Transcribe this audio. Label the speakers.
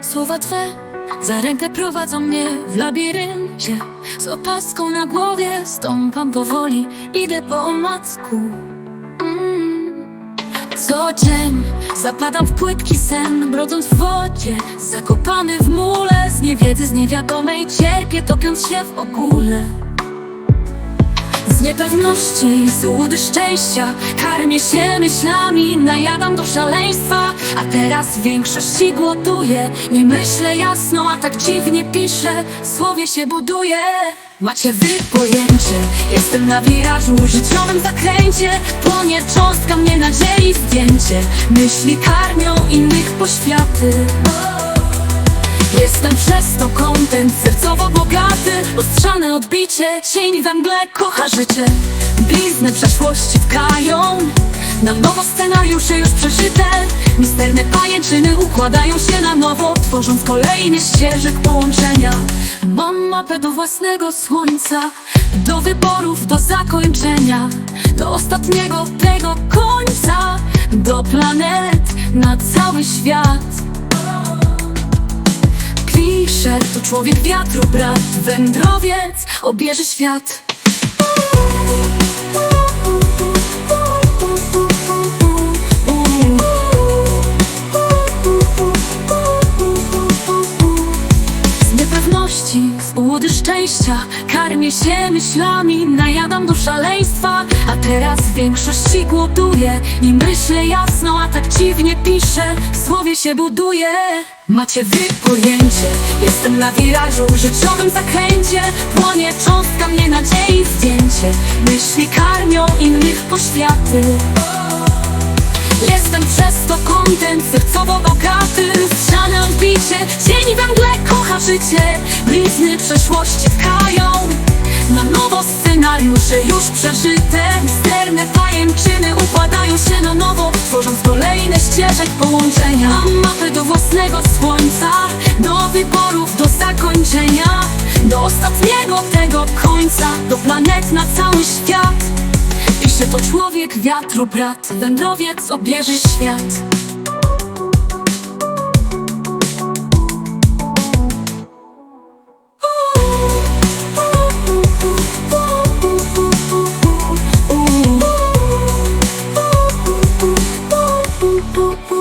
Speaker 1: Słowa Twe za rękę prowadzą mnie w labiryncie. Z opaską na głowie stąpam powoli, idę po omacku. Mm. Co dzień zapadam w płytki sen, brodząc w wodzie Zakopany w mule. Z niewiedzy, z niewiadomej Cierpię topiąc się w ogóle niepewności i z ułudy szczęścia. Karmię się myślami, najadam do szaleństwa. A teraz większości głoduję Nie myślę jasno, a tak dziwnie piszę. Słowie się buduję Macie wy pojęcie. Jestem na wirażu, życiowym zakręcie. Płonie cząstka mnie nadziei zdjęcie. Myśli karmią innych poświaty. Jestem przez to kontent sercowo bogaty Odbicie, cień we mgle kocha życie. Blizny przeszłości tkają Na nowo scenariusze już przeżyte. Misterne pajęczyny układają się na nowo Tworząc kolejny ścieżek połączenia. Mam mapę do własnego słońca Do wyborów, do zakończenia Do ostatniego tego końca Do planet na cały świat to człowiek wiatru, brat, wędrowiec, obierze świat. Z niepewności, z ułudy szczęścia Karmię się myślami, najadam do szaleństwa teraz w większości głoduję I myślę jasno, a tak dziwnie piszę. W słowie się buduję Macie wy pojęcie. Jestem na wirażu, życiowym zakręcie. Płonie cząstka mnie nadziei zdjęcie. Myśli karmią innych poświaty. Jestem przez to kontent sercowo bogaty. Strzane odbicie, cień we mgle kocha życie. Blizny przeszłości tkają Scenariusze już przeżyte. Misterne pajęczyny układają się na nowo Tworząc kolejne ścieżek połączenia. Mam mapę do własnego słońca Do wyborów, do zakończenia Do ostatniego tego końca Do planet na cały świat. Pisze to człowiek wiatru, brat, wędrowiec obierze świat tu